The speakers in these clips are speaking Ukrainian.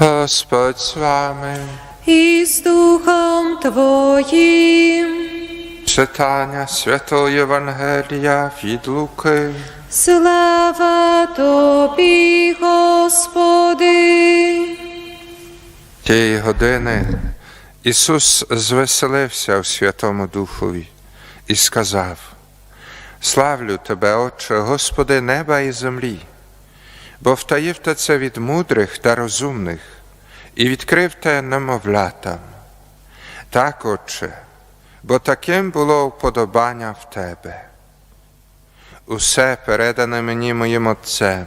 Господь з вами. і з Духом Твоїм. Читання Святого Євангелія від Луки. Слава Тобі, Господи. Тієї години Ісус звеселився у Святому Духові і сказав: Славлю Тебе, Отче, Господи неба і землі, бо втаїв Ти це від мудрих та розумних і відкрив те немовлятам. Так, Отче, бо таким було вподобання в Тебе. Усе передане мені моїм Отцем.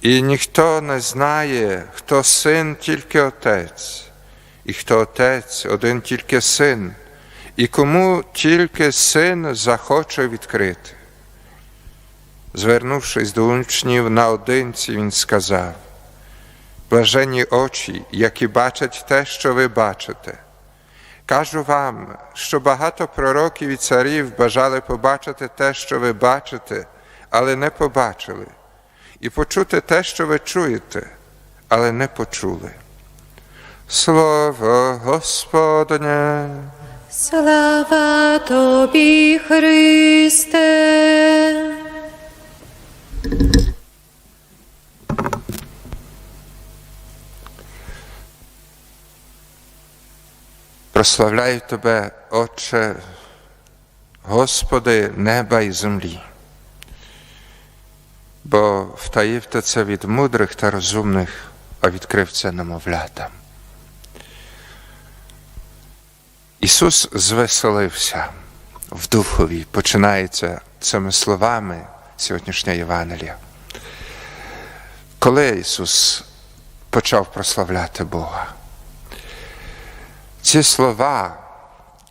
І ніхто не знає, хто син тільки отець, і хто отець один тільки син, і кому тільки син захоче відкрити. Звернувшись до учнів наодинці, він сказав: Блаженні очі, які бачать те, що ви бачите. Кажу вам, що багато пророків і царів бажали побачити те, що ви бачите, але не побачили і почути те, що ви чуєте, але не почули. Слово Господнє, Слава Тобі, Христе. Прославляю Тебе, Отче, Господи, неба і землі, бо втаїв ти це від мудрих та розумних, а відкрив це немовлятам. Ісус звеселився в духові, починається цими словами сьогоднішня Євангелія. Коли Ісус почав прославляти Бога, ці слова,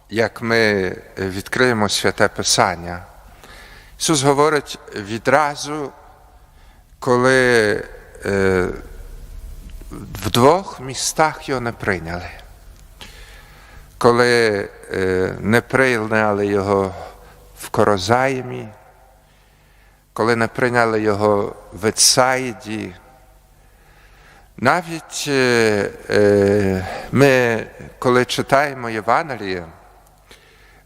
як ми відкриємо святе Писання, Ісус говорить відразу, коли е, в двох містах його не прийняли. Коли е, не прийняли його в Корозаємі, коли не прийняли його в Ецаїді, навіть е, е, ми, коли читаємо Євангеліє,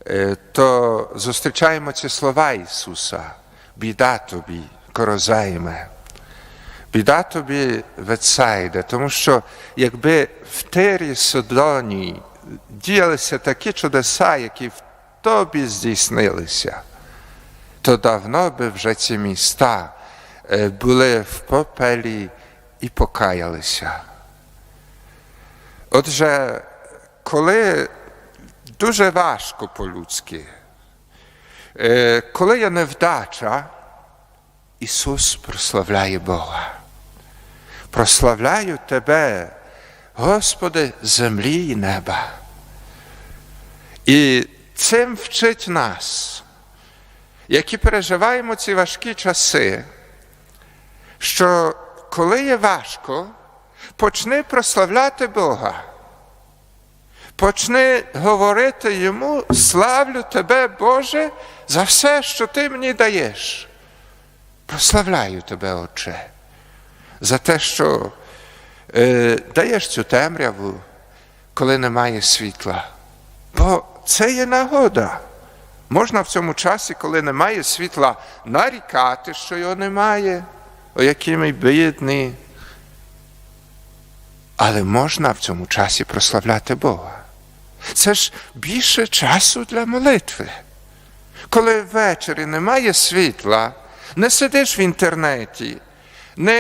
е, то зустрічаємо ці слова Ісуса, біда тобі, Корозаїме. Біда тобі Вецайде, тому що якби в Тирі Содоні діялися такі чудеса, які в тобі здійснилися, то давно би вже ці міста були в попелі і покаялися. Отже, коли дуже важко по-людськи, е, коли є невдача, Ісус прославляє Бога. Прославляю Тебе, Господи, землі і неба. І цим вчить нас, які переживаємо ці важкі часи, що коли є важко, почни прославляти Бога. Почни говорити йому, славлю Тебе, Боже, за все, що Ти мені даєш. Прославляю Тебе, Отче, за те, що е, даєш цю темряву, коли немає світла. Бо це є нагода. Можна в цьому часі, коли немає світла, нарікати, що його немає, о які ми бідні. Але можна в цьому часі прославляти Бога. Це ж більше часу для молитви. Коли ввечері немає світла, не сидиш в інтернеті, не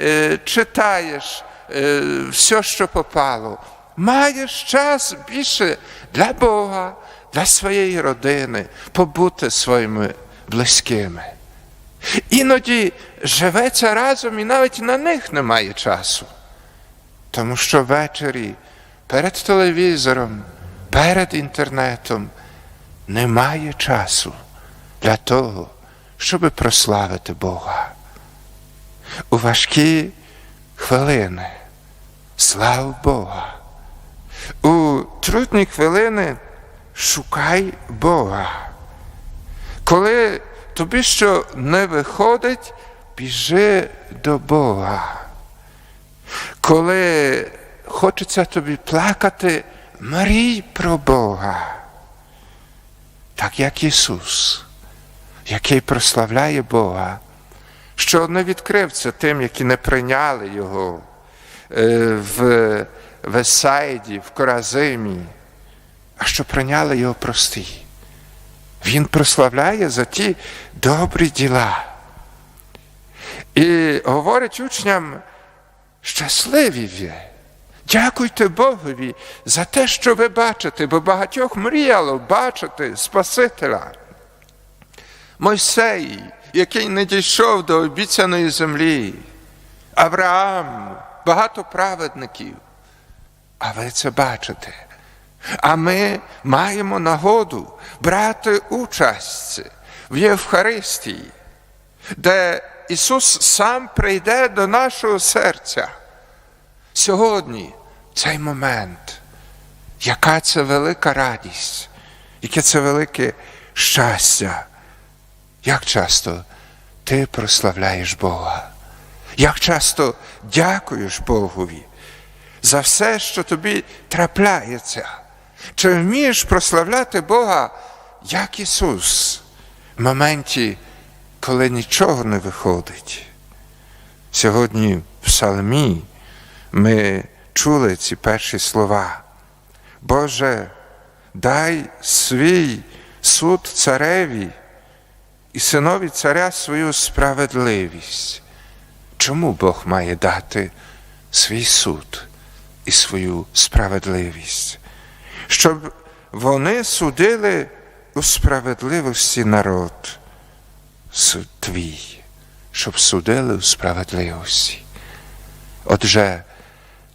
е, читаєш е, все, що попало. Маєш час більше для Бога, для своєї родини, побути своїми близькими. Іноді живеться разом і навіть на них немає часу. Тому що ввечері перед телевізором, перед інтернетом немає часу для того, щоб прославити Бога. У важкі хвилини слава Бога. У трудні хвилини шукай Бога. Коли тобі що не виходить, біжи до Бога. Коли хочеться тобі плакати, мрій про Бога, так як Ісус, який прославляє Бога, що не відкрив це тим, які не прийняли Його е, в Весайді, в Коразимі, а що прийняли Його прості. Він прославляє за ті добрі діла. І говорить учням, щасливі ви. Дякуйте Богові за те, що ви бачите, бо багатьох мріяло бачити Спасителя. Мойсей, який не дійшов до обіцяної землі, Авраам, багато праведників. А ви це бачите. А ми маємо нагоду брати участь в Євхаристії, де Ісус сам прийде до нашого серця. Сьогодні цей момент, яка це велика радість, яке це велике щастя. Як часто ти прославляєш Бога? Як часто дякуєш Богові за все, що тобі трапляється? Чи вмієш прославляти Бога, як Ісус, в моменті, коли нічого не виходить? Сьогодні в Псалмі ми чули ці перші слова. Боже, дай свій суд цареві і синові царя свою справедливість. Чому Бог має дати свій суд і свою справедливість? Щоб вони судили у справедливості народ твій, щоб судили у справедливості. Отже,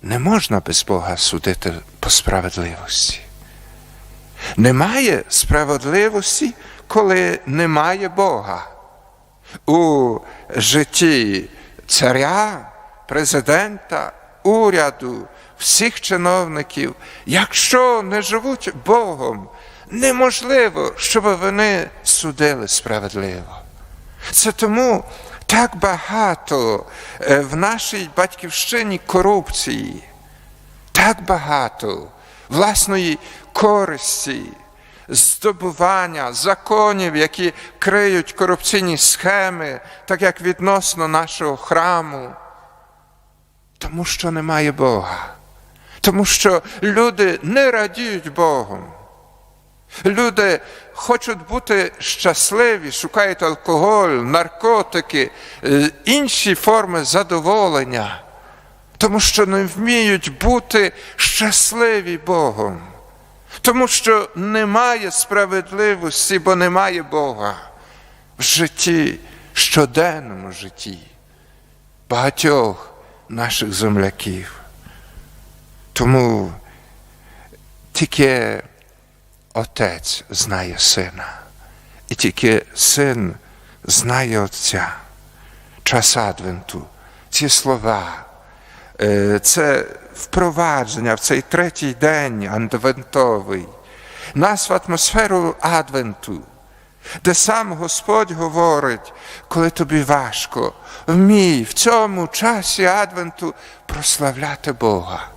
не можна без Бога судити по справедливості. Немає справедливості, коли немає Бога. У житті царя, президента, уряду, всіх чиновників, якщо не живуть Богом, неможливо, щоб вони судили справедливо. Це тому так багато е, в нашій батьківщині корупції, так багато власної користі, здобування законів, які криють корупційні схеми, так як відносно нашого храму. Тому що немає Бога. Тому що люди не радіють Богом. Люди хочуть бути щасливі, шукають алкоголь, наркотики, е, інші форми задоволення, тому що не вміють бути щасливі Богом, тому що немає справедливості, бо немає Бога в житті, щоденному житті багатьох наших земляків. Тому тільки Отець знає сина, і тільки син знає Отця. Час Адвенту, ці слова, е, це впровадження в цей третій день адвентовий, нас в атмосферу Адвенту, де сам Господь говорить, коли тобі важко, вмій в цьому часі Адвенту прославляти Бога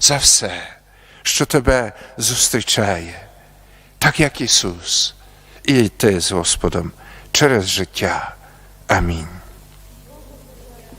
за все, що тебе зустрічає так як Ісус, і йти з Господом через життя. Амінь.